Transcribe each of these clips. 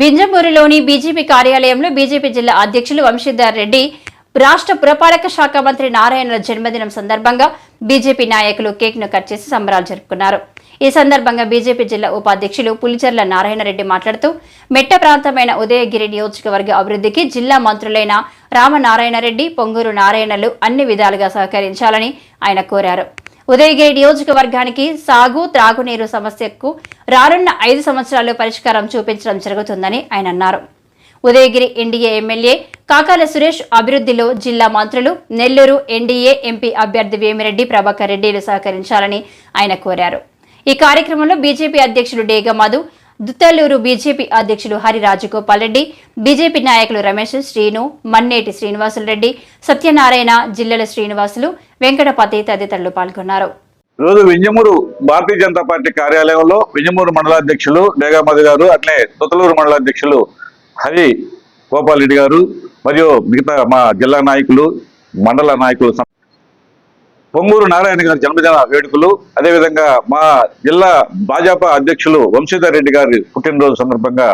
బింజమూరులోని BJP కార్యాలయంలో BJP జిల్లా అధ్యక్షులు వంశీధర్ రెడ్డి రాష్ట్ర పురపాలక శాఖ మంత్రి నారాయణల జన్మదినం సందర్భంగా బీజేపీ నాయకులు కేక్ను కట్ చేసి సంబరాలు జరుపుకున్నారు. ఈ సందర్భంగా బీజేపీ జిల్లా ఉపాధ్యక్షులు పులిచెర్ల నారాయణరెడ్డి మాట్లాడుతూ మెట్ట ప్రాంతమైన ఉదయగిరి నియోజకవర్గ అభివృద్ధికి జిల్లా మంత్రులైన రామనారాయణరెడ్డి పొంగూరు నారాయణలు అన్ని విధాలుగా సహకరించాలని ఆయన కోరారు. ఉదయగిరి నియోజకవర్గానికి సాగు త్రాగునీరు సమస్యకు రానున్న ఐదు సంవత్సరాల్లో పరిష్కారం చూపించడం జరుగుతుందని ఆయన అన్నారు. ఉదయగిరి ఎన్డీఏ ఎమ్మెల్యే కాకాల సురేష్ అభివృద్ధిలో జిల్లా మంత్రులు నెల్లూరు ఎన్డీఏ ఎంపీ అభ్యర్థి వేమిరెడ్డి ప్రభాకర్ రెడ్డిలు సహకరించాలని ఆయన కోరారు. ఈ కార్యక్రమంలో బీజేపీ అధ్యక్షులు డేగ మధు దుత్తలూరు బీజేపీ అధ్యక్షులు హరి రాజగోపాల్ రెడ్డి బీజేపీ నాయకులు రమేష్ శ్రీను మన్నేటి శ్రీనివాసులు రెడ్డి సత్యనారాయణ జిల్లల శ్రీనివాసులు వెంకటపతి తదితరులు పాల్గొన్నారు. రోజు వింజమూరు భారతీయ జనతా పార్టీ కార్యాలయంలో వింజమూరు మండలాధ్యక్షులు డేగామది గారు అట్లే దుత్తలూరు మండలాధ్యక్షులు హరి గోపాల్ రెడ్డి గారు మరియు మిగతా మా జిల్లా నాయకులు మండల నాయకులు పొంగూరు నారాయణ గారి జన్మదిన వేడుకలు అదేవిధంగా మా జిల్లా భాజపా అధ్యక్షులు వంశీధర్ రెడ్డి గారి పుట్టినరోజు సందర్భంగా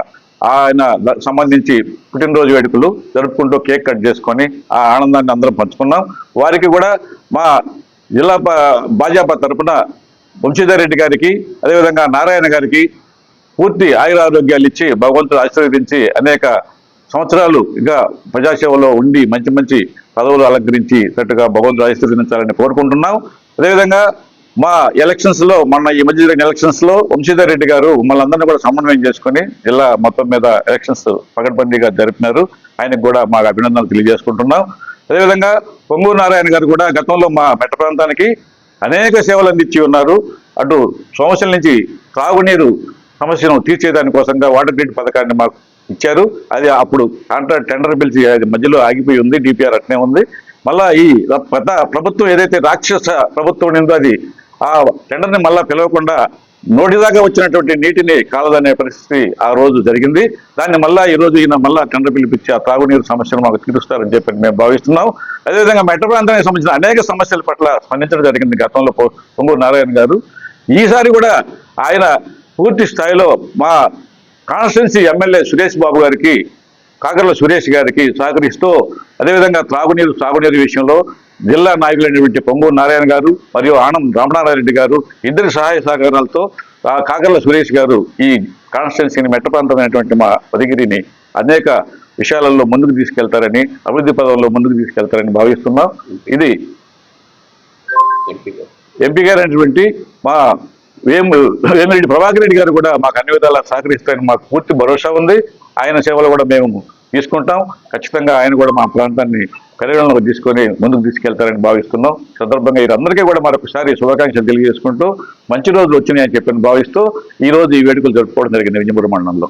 ఆయన సంబంధించి పుట్టినరోజు వేడుకలు జరుపుకుంటూ కేక్ కట్ చేసుకొని ఆ ఆనందాన్ని అందరం పంచుకున్నాం. వారికి కూడా మా జిల్లా భాజపా తరఫున వంశీధర్ రెడ్డి గారికి అదేవిధంగా నారాయణ గారికి పూర్తి ఆయురారోగ్యాలు ఇచ్చి భగవంతుడు ఆశీర్వదించి అనేక సంవత్సరాలు ఇంకా ప్రజాసేవలో ఉండి మంచి మంచి పదవులు అలంకరించి తట్టుగా భగవంతుడు ఆశీర్వదించాలని కోరుకుంటున్నాం. అదేవిధంగా మా ఎలక్షన్స్లో మొన్న ఈ మధ్య జరిగిన ఎలక్షన్స్లో వంశీధర్ రెడ్డి గారు మమ్మల్ని అందరినీ కూడా సమన్వయం చేసుకుని జిల్లా మొత్తం మీద ఎలక్షన్స్ పకడ్బందీగా జరిపినారు. ఆయనకు కూడా మా అభినందనలు తెలియజేసుకుంటున్నాం. అదేవిధంగా పొంగూరు నారాయణ గారు కూడా గతంలో మా మెట్ట ప్రాంతానికి అనేక సేవలు అందించి ఉన్నారు. అటు సంవత్సరం నుంచి తాగునీరు సమస్యను తీర్చేదాని కోసంగా వాటర్ గ్రిడ్ పథకాన్ని మాకు ఇచ్చారు. అది అప్పుడు కాంట్రాక్ట్ టెండర్ పిలిచి అది మధ్యలో ఆగిపోయి ఉంది డిపిఆర్ అట్నే ఉంది. మళ్ళా ఈ గత ప్రభుత్వం ఏదైతే రాక్షస ప్రభుత్వం ఉండిందో అది ఆ టెండర్ని మళ్ళా పిలవకుండా నోటిదాకా వచ్చినటువంటి నీటిని కాలదనే పరిస్థితి ఆ రోజు జరిగింది. దాన్ని మళ్ళా ఈ రోజు ఈయన మళ్ళా టెండర్ పిలిపించి ఆ తాగునీరు సమస్యను మాకు తీరుస్తారని చెప్పి మేము భావిస్తున్నాం. అదేవిధంగా మెట్ట ప్రాంతానికి సంబంధించిన అనేక సమస్యల పట్ల స్పందించడం జరిగింది గతంలో పొంగూరు నారాయణ గారు. ఈసారి కూడా ఆయన పూర్తి స్థాయిలో మా కాన్స్టిట్యున్సీ ఎమ్మెల్యే సురేష్ బాబు గారికి కాకర్ల సురేష్ గారికి సహకరిస్తూ అదేవిధంగా త్రాగునీరు సాగునీరు విషయంలో జిల్లా నాయకులైనటువంటి పొంగూరు నారాయణ గారు మరియు ఆనం రామనారాయణ రెడ్డి గారు ఇద్దరి సహాయ సహకారాలతో కాకర్ల సురేష్ గారు ఈ కాన్స్టిట్యున్సీని మెట్ట ప్రాంతమైనటువంటి మా ఉదగిరిని అనేక విషయాలలో ముందుకు తీసుకెళ్తారని అభివృద్ధి పదంలో ముందుకు తీసుకెళ్తారని భావిస్తున్నాం. ఇది ఎంపీ గారు. అయినటువంటి మా వేము వేమిరెడ్డి ప్రభాకర్ రెడ్డి గారు కూడా మాకు అన్ని విధాలా సహకరిస్తారని మాకు పూర్తి భరోసా ఉంది. ఆయన సేవలు కూడా మేము తీసుకుంటాం. ఖచ్చితంగా ఆయన కూడా మా ప్రాంతాన్ని పరిగణలోకి తీసుకొని ముందుకు తీసుకెళ్తారని భావిస్తున్నాం. సందర్భంగా వీరందరికీ కూడా మరొకసారి శుభాకాంక్షలు తెలియజేసుకుంటూ మంచి రోజులు వచ్చినాయని చెప్పని భావిస్తూ ఈ రోజు ఈ వేడుకలు జరుపుకోవడం జరిగింది విజయపురం మండలంలో.